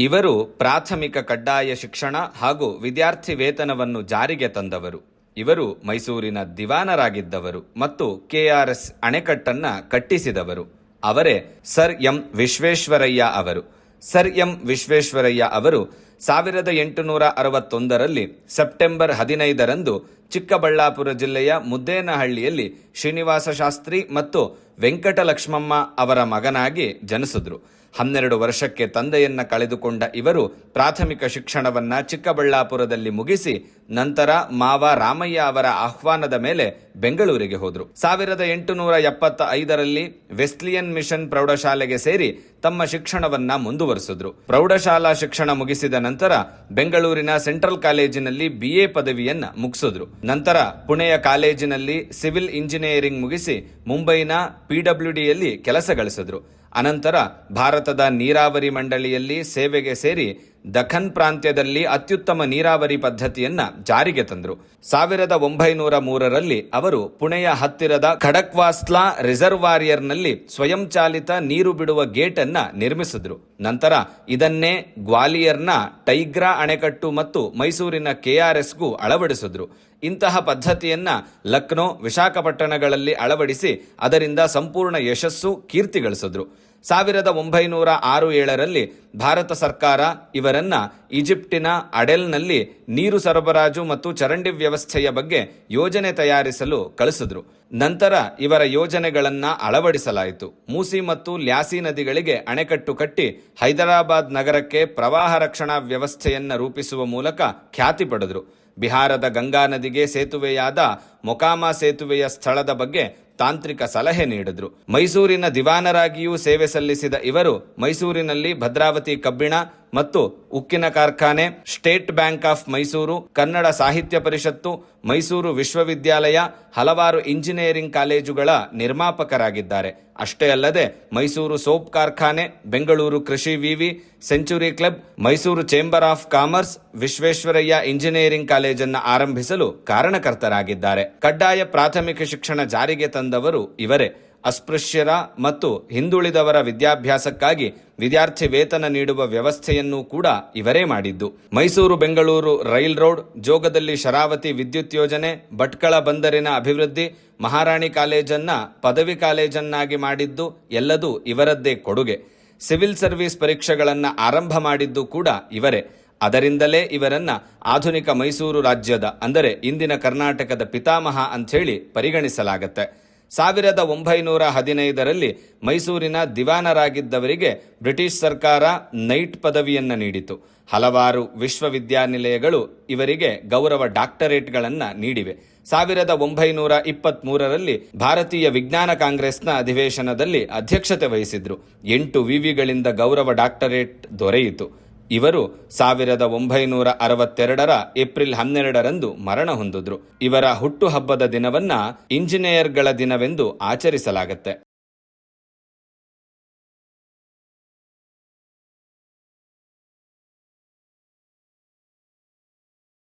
ಇವರು ಪ್ರಾಥಮಿಕ ಕಡ್ಡಾಯ ಶಿಕ್ಷಣ ಹಾಗೂ ವಿದ್ಯಾರ್ಥಿ ವೇತನವನ್ನು ಜಾರಿಗೆ ತಂದವರು. ಇವರು ಮೈಸೂರಿನ ದಿವಾನರಾಗಿದ್ದವರು ಮತ್ತು ಕೆಆರ್ಎಸ್ ಅಣೆಕಟ್ಟನ್ನ ಕಟ್ಟಿಸಿದವರು. ಅವರೇ ಸರ್ ಎಂ ವಿಶ್ವೇಶ್ವರಯ್ಯ ಅವರು. ಸರ್ ಎಂ ವಿಶ್ವೇಶ್ವರಯ್ಯ ಅವರು ಸಾವಿರದ ಎಂಟುನೂರ ಅರವತ್ತೊಂದರಲ್ಲಿ ಸೆಪ್ಟೆಂಬರ್ ಹದಿನೈದರಂದು ಚಿಕ್ಕಬಳ್ಳಾಪುರ ಜಿಲ್ಲೆಯ ಮುದ್ದೇನಹಳ್ಳಿಯಲ್ಲಿ ಶ್ರೀನಿವಾಸ ಶಾಸ್ತ್ರಿ ಮತ್ತು ವೆಂಕಟಲಕ್ಷ್ಮಮ್ಮ ಅವರ ಮಗನಾಗಿ ಜನಿಸಿದ್ರು. ಹನ್ನೆರಡು ವರ್ಷಕ್ಕೆ ತಂದೆಯನ್ನ ಕಳೆದುಕೊಂಡ ಇವರು ಪ್ರಾಥಮಿಕ ಶಿಕ್ಷಣವನ್ನ ಚಿಕ್ಕಬಳ್ಳಾಪುರದಲ್ಲಿ ಮುಗಿಸಿ ನಂತರ ಮಾವ ರಾಮಯ್ಯ ಅವರ ಆಹ್ವಾನದ ಮೇಲೆ ಬೆಂಗಳೂರಿಗೆ ಹೋದರು. ಸಾವಿರದ ಎಂಟುನೂರ ಎಪ್ಪತ್ತ ಐದರಲ್ಲಿ ವೆಸ್ಲಿಯನ್ ಮಿಷನ್ ಪ್ರೌಢಶಾಲೆಗೆ ಸೇರಿ ತಮ್ಮ ಶಿಕ್ಷಣವನ್ನ ಮುಂದುವರಿಸಿದ್ರು. ಪ್ರೌಢಶಾಲಾ ಶಿಕ್ಷಣ ಮುಗಿಸಿದ ನಂತರ ಬೆಂಗಳೂರಿನ ಸೆಂಟ್ರಲ್ ಕಾಲೇಜಿನಲ್ಲಿ ಬಿಎ ಪದವಿಯನ್ನ ಮುಗಿಸಿದ್ರು. ನಂತರ ಪುಣೆಯ ಕಾಲೇಜಿನಲ್ಲಿ ಸಿವಿಲ್ ಇಂಜಿನಿಯರಿಂಗ್ ಮುಗಿಸಿ ಮುಂಬೈನ ಪಿಡಬ್ಲ್ಯೂಡಿಯಲ್ಲಿ ಕೆಲಸ ಗಳಿಸಿದ್ರು. ಅನಂತರ ಭಾರತದ ನೀರಾವರಿ ಮಂಡಳಿಯಲ್ಲಿ ಸೇವೆಗೆ ಸೇರಿ ದಖನ್ ಪ್ರಾಂತ್ಯದಲ್ಲಿ ಅತ್ಯುತ್ತಮ ನೀರಾವರಿ ಪದ್ಧತಿಯನ್ನ ಜಾರಿಗೆ ತಂದರು. ಸಾವಿರದ ಒಂಬೈನೂರ ಮೂರರಲ್ಲಿ ಅವರು ಪುಣೆಯ ಹತ್ತಿರದ ಖಡಕ್ವಾಸ್ಲಾ ರಿಸರ್ವಾರಿಯರ್ನಲ್ಲಿ ಸ್ವಯಂಚಾಲಿತ ನೀರು ಬಿಡುವ ಗೇಟ್ ಅನ್ನ ನಿರ್ಮಿಸಿದ್ರು. ನಂತರ ಇದನ್ನೇ ಗ್ವಾಲಿಯರ್ನ ಟೈಗ್ರಾ ಅಣೆಕಟ್ಟು ಮತ್ತು ಮೈಸೂರಿನ ಕೆಆರ್ಎಸ್ಗೂ ಅಳವಡಿಸಿದ್ರು. ಇಂತಹ ಪದ್ಧತಿಯನ್ನ ಲಕ್ನೋ, ವಿಶಾಖಪಟ್ಟಣಗಳಲ್ಲಿ ಅಳವಡಿಸಿ ಅದರಿಂದ ಸಂಪೂರ್ಣ ಯಶಸ್ಸು ಕೀರ್ತಿ ಗಳಿಸಿದ್ರು. ಸಾವಿರದ ಒಂಬೈನೂರ ಆರು ಏಳರಲ್ಲಿ ಭಾರತ ಸರ್ಕಾರ ಇವರನ್ನು ಈಜಿಪ್ಟಿನ ಅಡೆಲ್ನಲ್ಲಿ ನೀರು ಸರಬರಾಜು ಮತ್ತು ಚರಂಡಿ ವ್ಯವಸ್ಥೆಯ ಬಗ್ಗೆ ಯೋಜನೆ ತಯಾರಿಸಲು ಕಳಿಸಿದ್ರು. ನಂತರ ಇವರ ಯೋಜನೆಗಳನ್ನು ಅಳವಡಿಸಲಾಯಿತು. ಮೂಸಿ ಮತ್ತು ಲ್ಯಾಸಿ ನದಿಗಳಿಗೆ ಅಣೆಕಟ್ಟು ಕಟ್ಟಿ ಹೈದರಾಬಾದ್ ನಗರಕ್ಕೆ ಪ್ರವಾಹ ರಕ್ಷಣಾ ವ್ಯವಸ್ಥೆಯನ್ನು ರೂಪಿಸುವ ಮೂಲಕ ಖ್ಯಾತಿ ಪಡೆದರು. ಬಿಹಾರದ ಗಂಗಾ ನದಿಗೆ ಸೇತುವೆಯಾದ ಮೊಕಾಮಾ ಸೇತುವೆಯ ಸ್ಥಳದ ಬಗ್ಗೆ ತಾಂತ್ರಿಕ ಸಲಹೆ ನೀಡಿದ್ರು. ಮೈಸೂರಿನ ದಿವಾನರಾಗಿಯೂ ಸೇವೆ ಸಲ್ಲಿಸಿದ ಇವರು ಮೈಸೂರಿನಲ್ಲಿ ಭದ್ರಾವತಿ ಕಬ್ಬಿಣ ಮತ್ತು ಉಕ್ಕಿನ ಕಾರ್ಖಾನೆ, State Bank of Mysuru, Kannada Sahitya Parishat, Mysuru ವಿಶ್ವವಿದ್ಯಾಲಯ, ಹಲವಾರು ಇಂಜಿನಿಯರಿಂಗ್ ಕಾಲೇಜುಗಳ ನಿರ್ಮಾಪಕರಾಗಿದ್ದಾರೆ. ಅಷ್ಟೇ ಅಲ್ಲದೆ ಮೈಸೂರು ಸೋಪ್ ಕಾರ್ಖಾನೆ, ಬೆಂಗಳೂರು ಕೃಷಿ ವಿವಿ, century club, Mysuru chamber of commerce, Visvesvaraya engineering ಕಾಲೇಜನ್ನು ಆರಂಭಿಸಲು ಕಾರಣಕರ್ತರಾಗಿದ್ದಾರೆ. ಕಡ್ಡಾಯ ಪ್ರಾಥಮಿಕ ಶಿಕ್ಷಣ ಜಾರಿಗೆ ತಂದವರು ಇವರೇ. ಅಸ್ಪೃಶ್ಯರ ಮತ್ತು ಹಿಂದುಳಿದವರ ವಿದ್ಯಾಭ್ಯಾಸಕ್ಕಾಗಿ ವಿದ್ಯಾರ್ಥಿ ವೇತನ ನೀಡುವ ವ್ಯವಸ್ಥೆಯನ್ನು ಕೂಡ ಇವರೇ ಮಾಡಿದ್ದು. ಮೈಸೂರು ಬೆಂಗಳೂರು ರೈಲ್ ರೋಡ್, ಜೋಗದಲ್ಲಿ ಶರಾವತಿ ವಿದ್ಯುತ್ ಯೋಜನೆ, ಭಟ್ಕಳ ಬಂದರಿನ ಅಭಿವೃದ್ಧಿ, ಮಹಾರಾಣಿ ಕಾಲೇಜನ್ನ ಪದವಿ ಕಾಲೇಜನ್ನಾಗಿ ಮಾಡಿದ್ದು ಎಲ್ಲದೂ ಇವರದ್ದೇ ಕೊಡುಗೆ. ಸಿವಿಲ್ ಸರ್ವಿಸ್ ಪರೀಕ್ಷೆಗಳನ್ನು ಆರಂಭ ಮಾಡಿದ್ದು ಕೂಡ ಇವರೇ. ಅದರಿಂದಲೇ ಇವರನ್ನ ಆಧುನಿಕ ಮೈಸೂರು ರಾಜ್ಯದ, ಅಂದರೆ ಇಂದಿನ ಕರ್ನಾಟಕದ ಪಿತಾಮಹ ಅಂಥೇಳಿ ಪರಿಗಣಿಸಲಾಗತ್ತೆ. ಸಾವಿರದ ಒಂಬೈನೂರ ಹದಿನೈದರಲ್ಲಿ ಮೈಸೂರಿನ ದಿವಾನರಾಗಿದ್ದವರಿಗೆ ಬ್ರಿಟಿಷ್ ಸರ್ಕಾರ ನೈಟ್ ಪದವಿಯನ್ನ ನೀಡಿತು. ಹಲವಾರು ವಿಶ್ವವಿದ್ಯಾನಿಲಯಗಳು ಇವರಿಗೆ ಗೌರವ ಡಾಕ್ಟರೇಟ್ಗಳನ್ನ ನೀಡಿವೆ. ಸಾವಿರದ ಒಂಬೈನೂರ ಇಪ್ಪತ್ತ್ ಮೂರರಲ್ಲಿ ಭಾರತೀಯ ವಿಜ್ಞಾನ ಕಾಂಗ್ರೆಸ್ನ ಅಧಿವೇಶನದಲ್ಲಿ ಅಧ್ಯಕ್ಷತೆ ವಹಿಸಿದ್ರು. ಎಂಟು ವಿವಿಗಳಿಂದ ಗೌರವ ಡಾಕ್ಟರೇಟ್ ದೊರೆಯಿತು. ಇವರು ಸಾವಿರದ ಒಂಬೈನೂರ ಅರವತ್ತೆರಡರ ಏಪ್ರಿಲ್ ಹನ್ನೆರಡರಂದು ಮರಣ ಹೊಂದಿದ್ರು. ಇವರ ಹುಟ್ಟುಹಬ್ಬದ ದಿನವನ್ನ ಇಂಜಿನಿಯರ್ಗಳ ದಿನವೆಂದು ಆಚರಿಸಲಾಗುತ್ತೆ.